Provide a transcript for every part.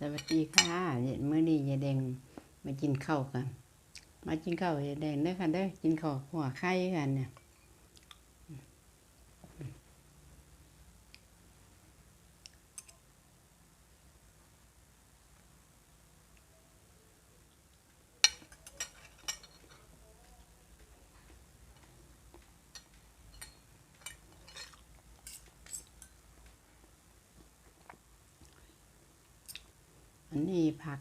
สวัสดีค่ะเนี่ยเมื่อนี้ยายแดงมากินข้าวกัน มากินข้าวยายแดงเด้อค่ะเด้อกินข้าวหัวไข่กันเนี่ย นนี้ผัก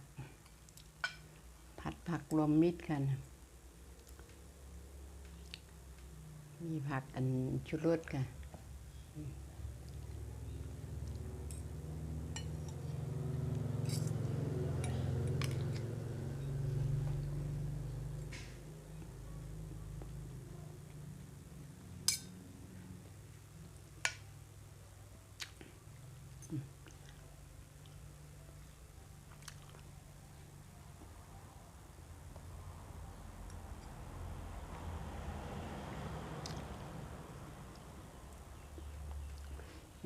ผัดผักรวมมิตรกัน มีผักอันชุรสกัน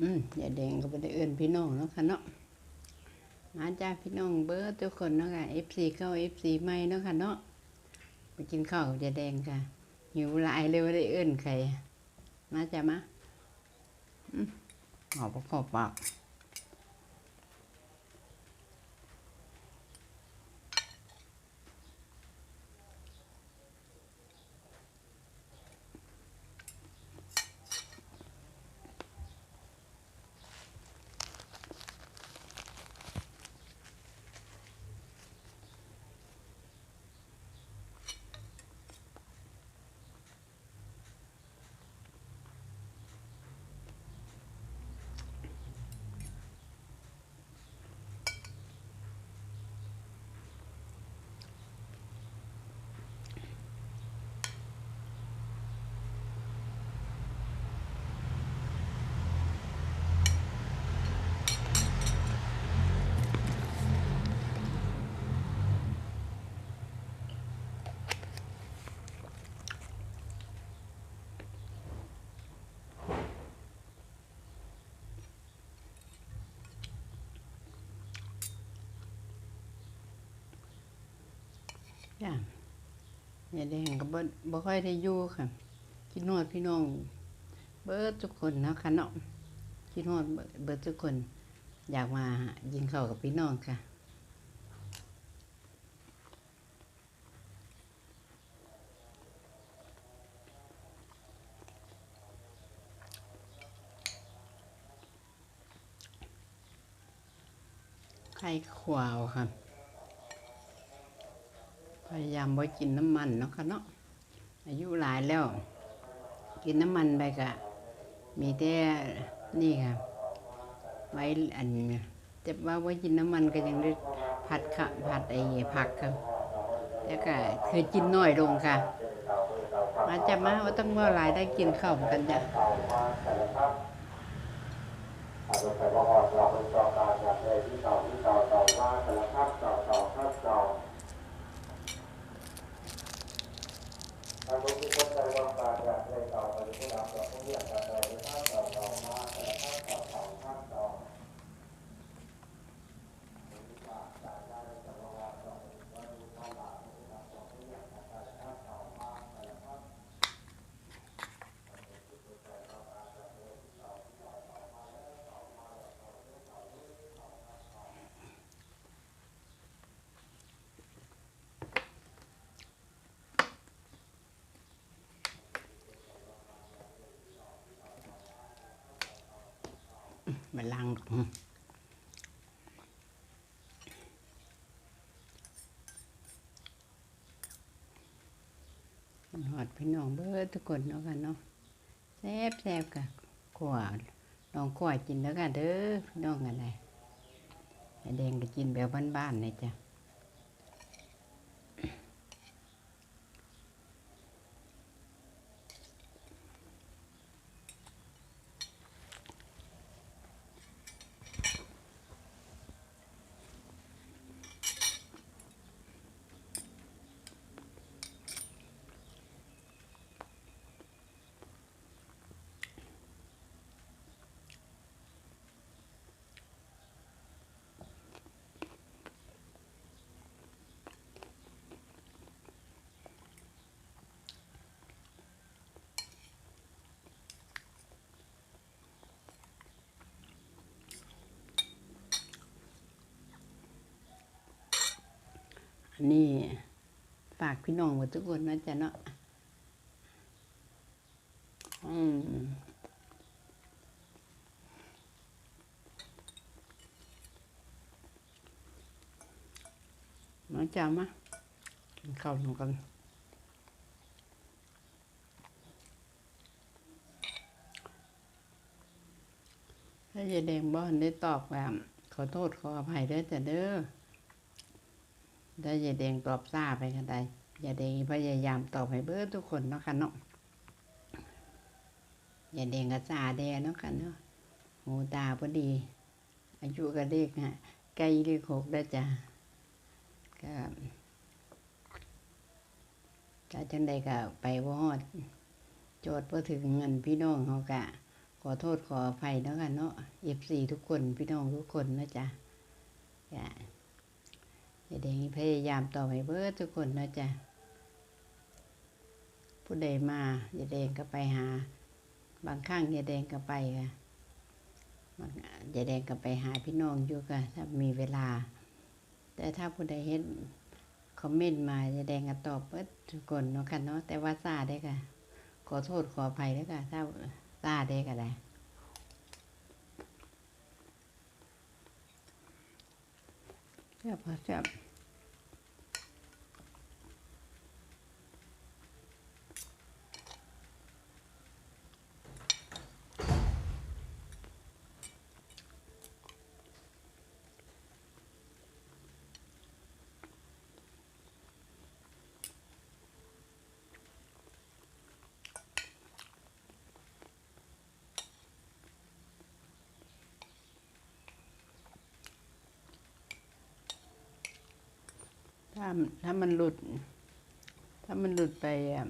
อืมยาแดงก็ไปได้เอื้นพี่น้องเนาะค่ะเนาะมาจ้าพี่น้องเบอร์ทุกคนเนาะค่ะ FC เข้า FC ใหม่เนาะค่ะเนาะไปกินข้าวกับยาแดงค่ะหิวหลายเลยว่ได้เอื้นใครมาจ้ามาอืมหอบขอบปาก จ้ายายแดงก็บ่บ่ค่อยได้อยู่ค่ะคิดฮอดพี่น้อง เบิดทุกคนนะคะเนาะคิดฮอดเบิดทุกคน อยากมายินข้ากับพี่น้องค่ะไข่ขวาวค่ะ พยายามบ่กินน้ำมันเนาะค่ะเนาะอายุหลายแล้ว กินน้ำมันไปกะ มีแต่นี่ค่ะไว้อันจะว่าไว้กินน้ำมันก็ยังได้ผัดค่ะผัดไอ้ผักค่ะแล้วก็เคยกินน้อยลงค่ะ มาจะมาว่าต้องว่าหลายได้กินข้าวกันจ้ะอาไปว่าเราเป็นจอการอยากเลยที่เก่าที่เก่าเก่าว่าแต่ละภาพเก่าเก่าภาพเก่าถ้ารู้ที่คนใจว่าการอยากเลยเก่าไปที่เราเราต้องเรียกการเลยภาพเก่าเก่ามาแต่ละภาพเก่าเก่าภาพเก่า มาล้างดอกหอดพี่น้องเบิดทุกคนเนาะค่ะเนาะแซ่บแซ่บกะขวานลองขวากินแล้วกันเด้อพี่น้องอะไรแดงก็กินแบบบ้านๆเลยจ้ะ นนี้ฝากพี่น้องหมดทุกคนนะจ๊ะเนาะอืมมาจ้ามากินข้าวกันถ้ายายแดงบ้านได้ตอบแบบขอโทษขออภัยเด้อจ้ะเด้อ ถ้ายายแดงตอบซาไปก็ได้ยายแดงพยายามตอบให้เบิดทุกคนเนาะค่ะเนาะยายแดงก็ซาแดเนาะค่ะเนาะหูตาพอดี อายุก็เด็กฮะใกล้เลขหกแล้วจ้ะก็ก็จังใดก็ไปบ่ฮอดโจทย์พอถึงเงินพี่น้องเขากะขอโทษขออภัยเนาะค่ะเนาะเอฟซีทุกคนพี่น้องทุกคนนะจ๊ะ จ้ะยาแดงพยายามต่อให้เบิดทุกคนนะจ๊ะผู้ใดมายาแดงก็ไปหา บางครั้งยาแดงก็ไปค่ะบางยาแดงก็ไปหาพี่น้องอยู่ค่ะถ้ามีเวลา แต่ถ้าผู้ใดเห็นคอมเมนต์มายาแดงก็ตอบเบิดทุกคนเนาะค่ะเนาะแต่ว่าซาได้ค่ะ ขอโทษขออภัยแล้วค่ะถ้าซาได้ก็ได้ แซ่บค่ะแซ่บ ถ้าถ้ามันหลุด ถ้ามันหลุดไปอะ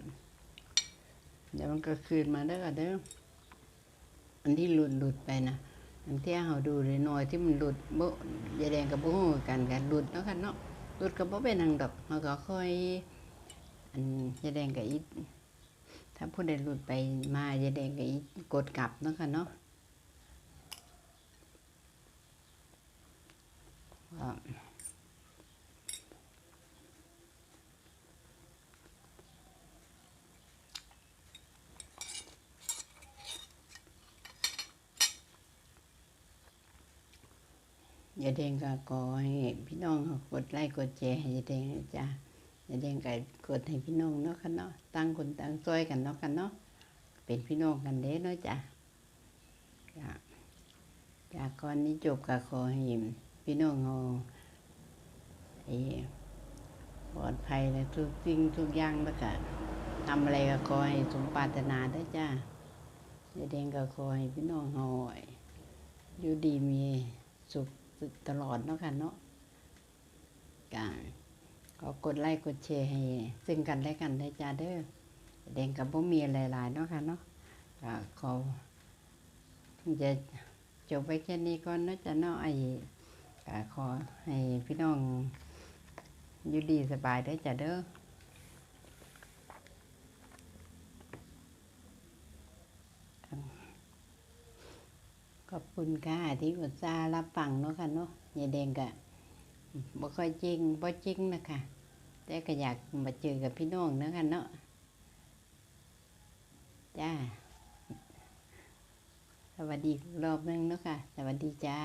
เดี๋ยวมันก็คืนมาได้อค่ะเด้ออันที่หลุดหลุดไปนะอันที่เราดูเลยหน้อยที่มันหลุดโบยายแดงกับโบกันกันหลุดเนาะค่ะเนาะหลุดกับโบเป็นทางดอกเราก็ค่อยอันยายแดงกับอีถ้าผู้ใดหลุดไปมายายแดงกับอีกดกลับเนาะค่ะเนาะ ยาเด้งก็ขอให้พี่น้องกดไลค์กดแชร์ให้ยาเด้งนะจ้ะยาเด้งก็กดให้พี่น้องเนาะค่ะเนาะตั้งคนตั้งช่วยกันเนาะค่ะเนาะเป็นพี่น้องกันเด้เนาะจ้ะจ้ะจากก่อนนี้จบก็ขอให้พี่น้องเฮาไอ้ปลอดภัยและทุกสิ่งทุกอย่างแล้วก็ทำอะไรก็ขอให้สมปรารถนาได้จ้ะอย่าเด้งก็ขอให้พี่น้องเฮาอยู่ดีมีสุข ตลอดเนาะค่ะเนาะก็ก็กดไลค์กดแชร์ให้ ซึ่งกันและกันได้จ้าเด้อแดงกับบ่มีอะไรหลายๆเนาะค่ะเนาะก็ขอจะจบไว้แค่นี้ก่อนเนาะจ้ะเนาะไอ้ขอให้พี่น้องอยู่ดีสบายได้จ้ะเด้อ ขอบคุณค่ะที่อุตส่าห์รับฟังเนาะค่ะเนาะยายแดงก็บ่ค่อยจริงบ่จริงนะคะแต่ก็อยากมาเจอกับพี่น้องเนาะค่ะเนาะจ้า สวัสดีรอบนึงเนาะค่ะ สวัสดีจ้า